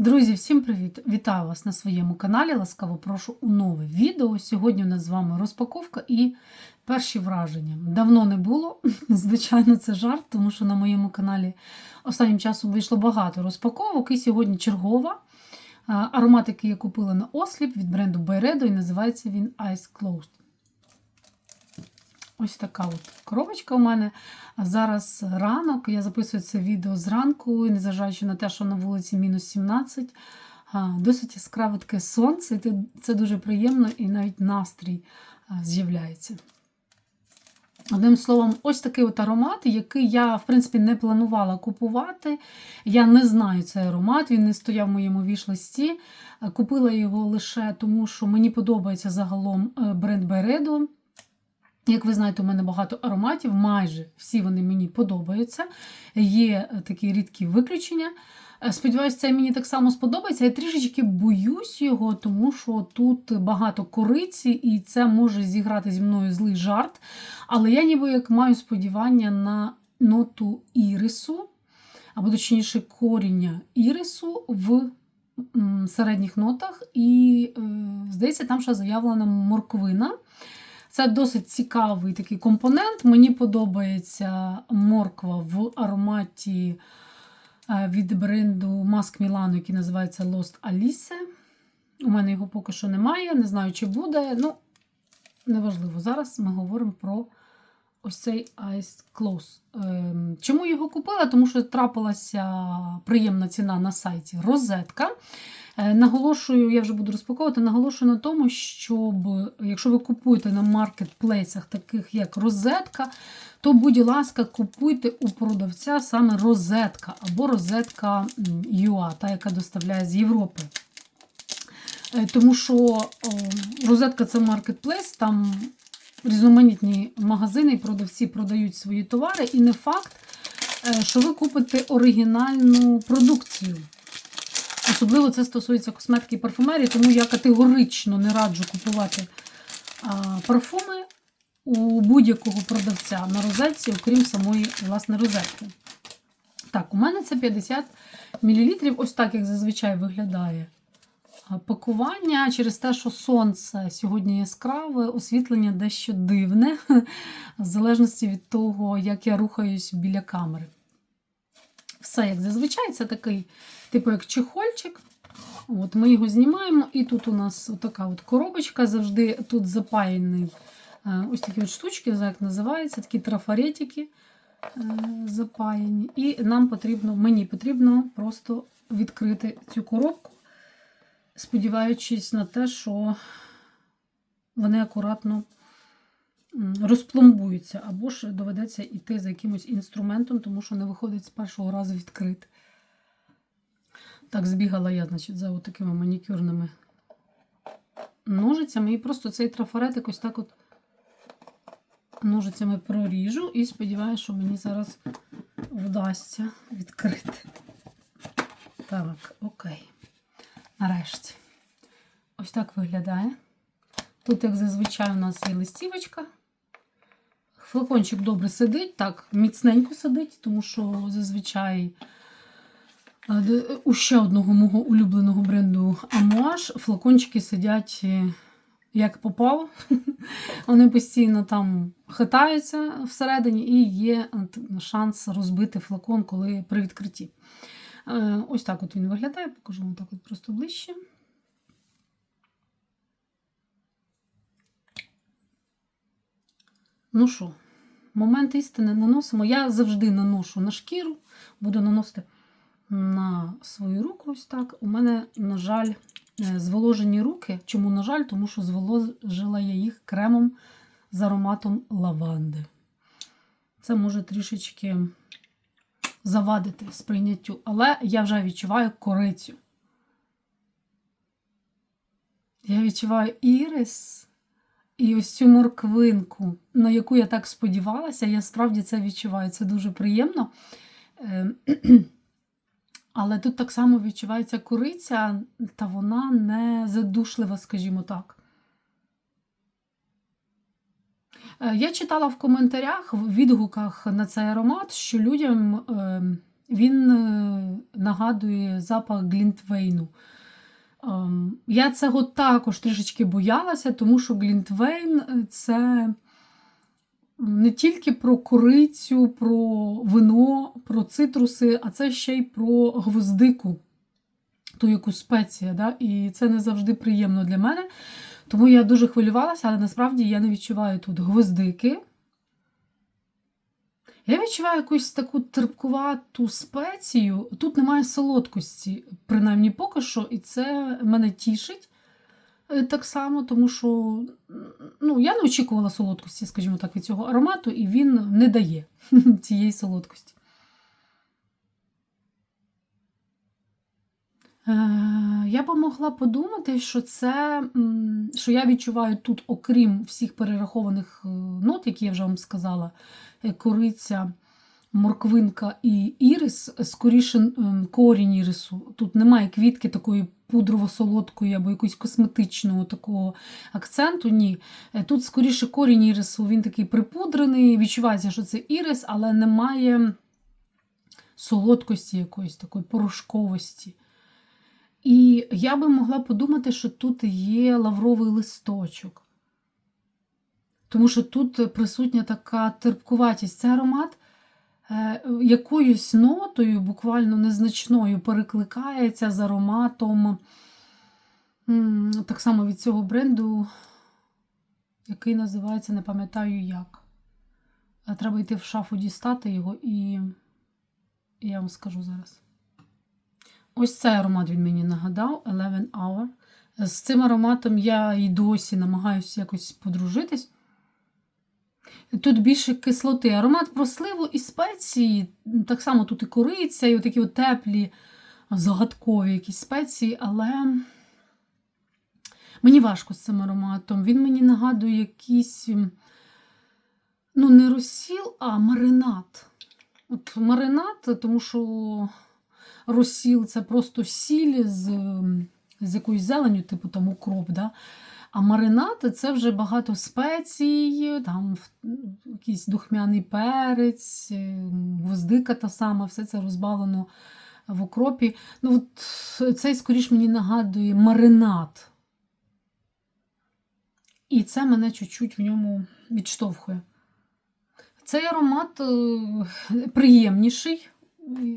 Друзі, всім привіт! Вітаю вас на своєму каналі. Ласкаво прошу у нове відео. Сьогодні у нас з вами розпаковка і перші враження. Давно не було. Звичайно, це жарт, тому що на моєму каналі останнім часом вийшло багато розпаковок. І сьогодні чергова. А, Аромат, який я купила на осліп від бренду Byredo, і називається він Ice Closed. Ось така от коробочка у мене. Зараз ранок. Я записую це відео зранку, незважаючи на те, що на вулиці мінус 17, досить яскраве таке сонце, і це- дуже приємно, і навіть настрій з'являється. Одним словом, ось такий от аромат, який я, в принципі, не планувала купувати. Я не знаю цей аромат, він не стояв в моєму вішлисті. Купила його лише тому, що мені подобається загалом е, бренд Byredo. Як ви знаєте, у мене багато ароматів, майже всі вони мені подобаються. Є е, такі рідкі виключення. Е, Сподіваюсь, це мені так само сподобається. Я трішечки боюсь його, тому що тут багато кориці, і це може зіграти зі мною злий жарт. Але я ніби як маю сподівання на ноту ірису, або точніше коріння ірису в середніх нотах. І, е, здається, там ще заявлена морквина. Це досить цікавий такий компонент. Мені подобається морква в ароматі е, від бренду Mask Milano, який називається Lost Alice. У мене його поки що немає, не знаю, чи буде. Ну, неважливо. Зараз ми говоримо про ось цей Ice Close. Ем, Чому його купила? Тому що трапилася приємна ціна на сайті розетка. Е, Наголошую, я вже буду розпаковувати, наголошую на тому, щоб якщо ви купуєте на маркетплейсах, таких як розетка, то, будь ласка, купуйте у продавця саме розетка або розетка UA, та, яка доставляє з Європи. Е, Тому що розетка це маркетплейс, там різноманітні магазини і продавці продають свої товари, і не факт, е, що ви купите оригінальну продукцію. Особливо це стосується косметики і парфумерії, тому я категорично не раджу купувати а, парфуми у будь-якого продавця на розетці, окрім самої власне розетки. Так, у мене це 50 мл. Ось так, як зазвичай виглядає пакування. Через те, що сонце сьогодні яскраве, освітлення дещо дивне, в залежності від того, як я рухаюсь біля камери. Все, як зазвичай, це такий, типу, як чехольчик. От Ми його знімаємо, і тут у нас така от коробочка, завжди тут запаяний е, ось такі от штучки, як називаються, такі трафаретики е, запаяні. І нам потрібно, мені потрібно просто відкрити цю коробку, сподіваючись на те, що вони акуратно розпломбуються, або ж доведеться йти за якимось інструментом, тому що не виходить з першого разу відкрити. Так, збігала я, значить, за такими манікюрними ножицями. І просто цей трафарет ось так от ножицями проріжу і сподіваюся, що мені зараз вдасться відкрити. Так, окей. Нарешті. Ось так виглядає. Тут, як зазвичай, у нас є листівочка. Флакончик добре сидить, так, міцненько сидить, тому що зазвичай е, у ще одного мого улюбленого бренду Амуаш флакончики сидять е, як попав. Вони постійно там хитаються всередині, і є е, шанс розбити флакон, коли при відкритті. Ось так от він виглядає, покажу вам так от просто ближче. Ну що, момент істини наносимо. Я завжди наношу на шкіру, буду наносити на свою руку. Ось так. У мене, на жаль, е, зволожені руки. Чому, на жаль, тому що зволожила я їх кремом з ароматом лаванди. Це може трішечки завадити сприйняттю, але я вже відчуваю корицю. Я відчуваю ірис. І ось цю морквинку, на яку я так сподівалася, я справді це відчуваю. Це дуже приємно. Е, Але тут так само відчувається кориця, та вона не задушлива, скажімо так. Е, Я читала в коментарях, в відгуках на цей аромат, що людям е, Він е, нагадує запах Глінтвейну. Ем, Я цього також трішечки боялася, тому що Глінтвейн е, це не тільки про корицю, про вино, про цитруси, а це ще й про гвоздику, ту яку спеція. Да? І це не завжди приємно для мене. Тому я дуже хвилювалася, але насправді я не відчуваю тут гвоздики. Я відчуваю якусь таку терпкувату спецію. Тут немає солодкості, принаймні поки що, і це мене тішить е, так само, тому що ну, я не очікувала солодкості, скажімо так, від цього аромату, і він не дає цієї солодкості. Я би могла подумати, що це, що я відчуваю тут, окрім всіх перерахованих е, нот, які я вже вам сказала, е, кориця, морквинка і ірис, скоріше корінь ірису. Тут немає квітки такої пудрово-солодкої або якоїсь косметичного такого акценту. Ні. Е, Тут скоріше корінь ірису, він такий припудрений, відчувається, що це ірис, але немає солодкості якоїсь такої порошковості. І я би могла подумати, що тут є лавровий листочок. Тому що тут присутня така терпкуватість. Це аромат е, якоюсь нотою, буквально незначною, перекликається з ароматом так само від цього бренду, який називається, не пам'ятаю як. Е, Треба йти в шафу дістати його, і я вам скажу зараз. Ось цей аромат він мені нагадав 11 Hour. З цим ароматом я і досі намагаюся якось подружитись. Тут більше кислоти. Аромат про сливу і спеції. Так само тут і кориця, і такі от теплі, загадкові якісь спеції, але мені важко з цим ароматом. Він мені нагадує якийсь, ну, не розсіл, а маринад. От маринад, тому що розсіл це просто сіль з, з якоюсь зеленю, типу там укроп. Да? А маринад це вже багато спецій, там якийсь духмяний перець, гвоздика та сама, все це розбавлено в окропі. Ну, от Цей, скоріш, мені нагадує маринад. І це мене чуть-чуть в ньому відштовхує. Цей аромат е, приємніший,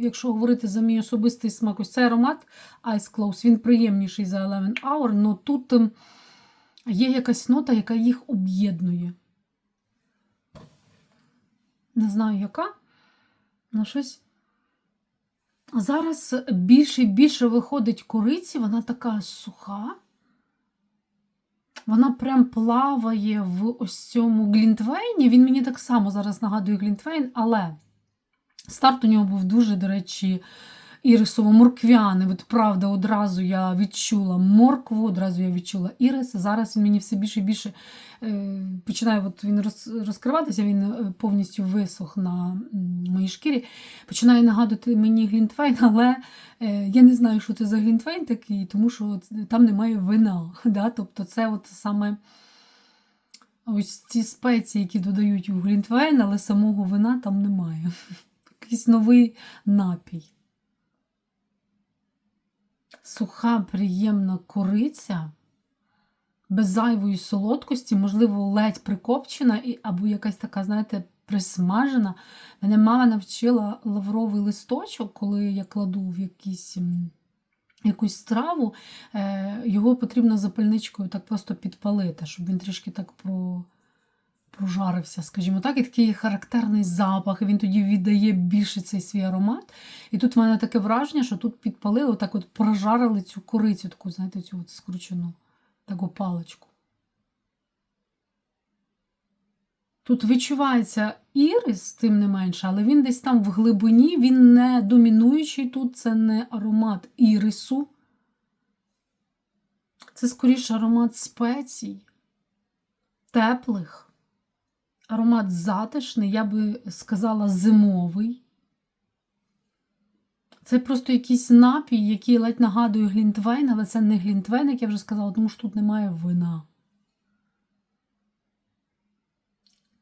якщо говорити за мій особистий смак, ось цей аромат Ice Close, він приємніший за 11 Hour, але тут ем, є якась нота, яка їх об'єднує. Не знаю, яка, але щось. Зараз більше і більше виходить кориці, вона така суха. Вона прям плаває в ось цьому глінтвейні. Він мені так само зараз нагадує глінтвейн, але старт у нього був дуже, до речі, ірисово-морквяний. От правда, одразу я відчула моркву, одразу я відчула ірис. Зараз він мені все більше і більше е, починає от він роз, розкриватися, він е, повністю висох на моїй шкірі. Починає нагадувати мені глінтвейн, але е, я не знаю, що це за глінтвейн такий, тому що там немає вина. Да? Тобто це от саме. Ось ці спеції, які додають у глінтвейн, але самого вина там немає. Якийсь новий напій суха, приємна кориця, без зайвої солодкості, можливо, ледь прикопчена, або якась така, знаєте, присмажена. Мене мама навчила лавровий листочок, коли я кладу в якісь. Якусь страву, е, його потрібно запальничкою так просто підпалити, щоб він трішки так про прожарився, скажімо так, і такий характерний запах, і він тоді віддає більше цей свій аромат. І тут в мене таке враження, що тут підпалили, так от прожарили цю корицю, таку, знаєте, цю от скручену таку паличку. Тут відчувається ірис, тим не менше, але він десь там в глибині, він не домінуючий тут, це не аромат ірису. Це скоріше аромат спецій, теплих. Аромат затишний, я би сказала, зимовий. Це просто якийсь напій, який ледь нагадує глінтвейн, але це не глінтвейн, як я вже сказала, тому що тут немає вина.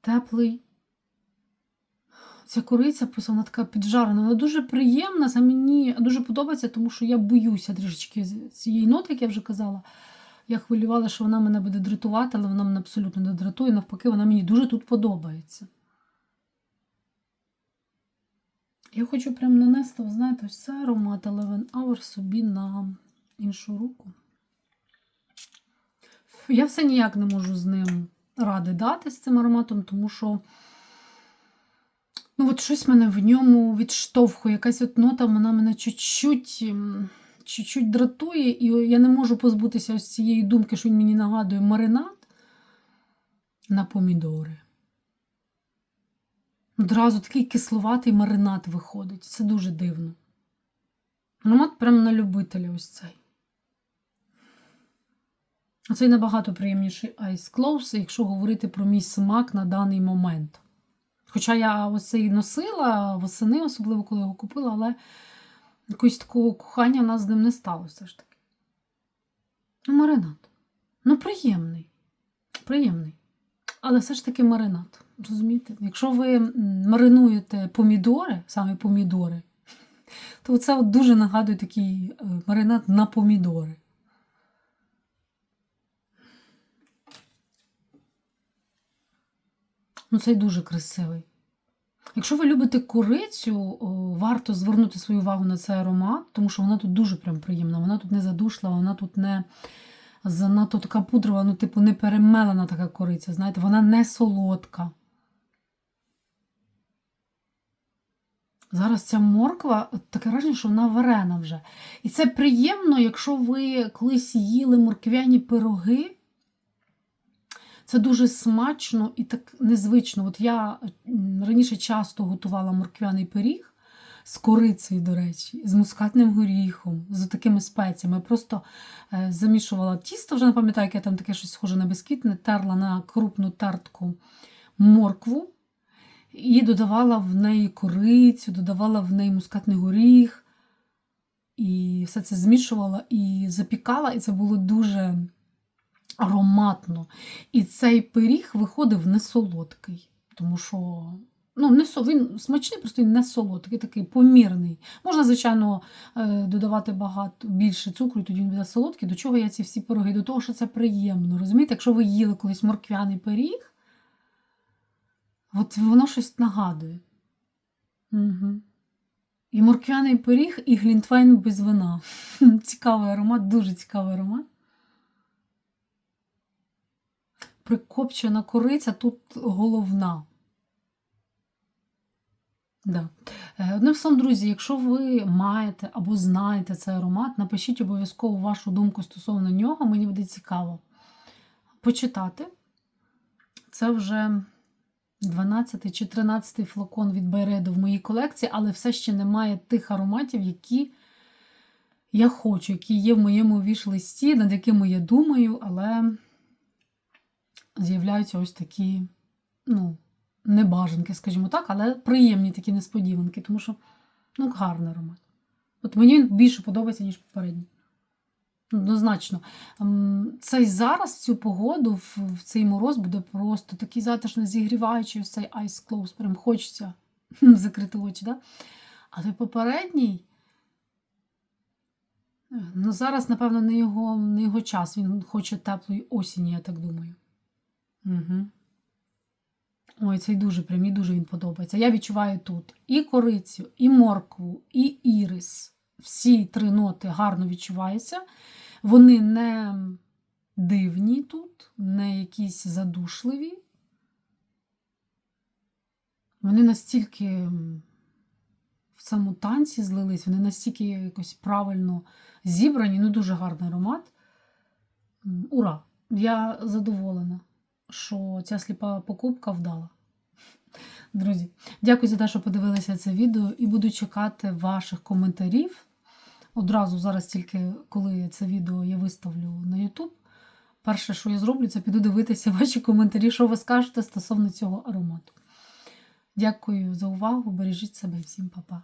Теплий, Ця кориця просто вона така піджарена, вона дуже приємна. Це мені дуже подобається, тому що я боюся трішечки цієї ноти, як я вже казала. Я хвилювала, що вона мене буде дратувати, але вона мене абсолютно не дратує. Навпаки, вона мені дуже тут подобається. Я хочу прям нанести, ви знаєте, ось цей аромат Eleven Hour собі на іншу руку. Я все ніяк не можу з ним ради дати з цим ароматом, тому що ну, от щось мене в ньому відштовхує. Якась от нота, вона мене чуть-чуть, чуть-чуть дратує, і я не можу позбутися ось цієї думки, що він мені нагадує маринад на помідори. Одразу такий кисловатий маринад виходить. Це дуже дивно. Аромат прямо на любителя ось цей. Оцей набагато приємніший Ice Close, якщо говорити про мій смак на даний момент. Хоча я ось цей носила восени, особливо коли його купила, але якогось такого кохання в нас з ним не сталося все ж таки. Ну, маринад. Ну, приємний. Приємний. Але все ж таки маринад. Розумієте? Якщо ви маринуєте помідори, саме помідори, то це от дуже нагадує такий е, маринад на помідори. Ну, цей дуже красивий. Якщо ви любите корицю, варто звернути свою увагу на цей аромат, тому що вона тут дуже прям приємна. Вона тут не задушлива, вона тут не занадто така пудрова, ну, типу, не перемелена така кориця. Знаєте, вона не солодка. Зараз ця морква таке враження, що вона варена вже. І це приємно, якщо ви колись їли морквяні пироги. Це дуже смачно і так незвично. От я раніше часто готувала морквяний пиріг з корицею, до речі, з мускатним горіхом, з такими спеціями. Просто е, замішувала тісто, вже не пам'ятаю, яке там таке щось схоже на бісквітне, терла на крупну тертку моркву і додавала в неї корицю, додавала в неї мускатний горіх. І все це змішувала і запікала, і це було дуже ароматно. І цей пиріг виходив не солодкий, тому що ну, не со, він смачний, просто він не солодкий, такий помірний. Можна, звичайно, е, додавати багато більше цукру, і тоді він буде солодкий. До чого я ці всі пироги? До того, що це приємно. Розумієте, якщо ви їли колись морквяний пиріг, от воно щось нагадує. Угу. І морквяний пиріг, і глінтвейн без вина. Цікавий аромат, дуже цікавий аромат. Прикопчена кориця тут головна. Да. Е, Одним словом, друзі, якщо ви маєте або знаєте цей аромат, напишіть обов'язково вашу думку стосовно нього, мені буде цікаво почитати. Це вже 12 чи 13 флакон від Байреду в моїй колекції, але все ще немає тих ароматів, які я хочу, які є в моєму віш-листі, над якими я думаю, але з'являються ось такі, ну, небажанки, скажімо так, але приємні такі несподіванки, тому що ну, гарний аромат. От мені він більше подобається, ніж попередній. Однозначно. Ем, Цей зараз, цю погоду, в, в цей мороз буде просто такий затишно зігріваючий ось цей Ice Close. Прям хочеться закрити очі. Да? Але попередній. Ну, зараз, напевно, не його, не його час. Він хоче теплої осені, я так думаю. Угу. Ой, цей дуже прям, мені дуже він подобається. Я відчуваю тут і корицю, і моркву, і ірис. Всі три ноти гарно відчуваються. Вони не дивні тут, не якісь задушливі. Вони настільки в цьому танці злились, вони настільки якось правильно зібрані, ну дуже гарний аромат. Ура! Я задоволена, що ця сліпа покупка вдала. Друзі, дякую за те, що подивилися це відео, і буду чекати ваших коментарів. Одразу зараз, тільки коли це відео я виставлю на YouTube. Перше, що я зроблю, це піду дивитися ваші коментарі, що ви скажете стосовно цього аромату. Дякую за увагу, бережіть себе всім па-па.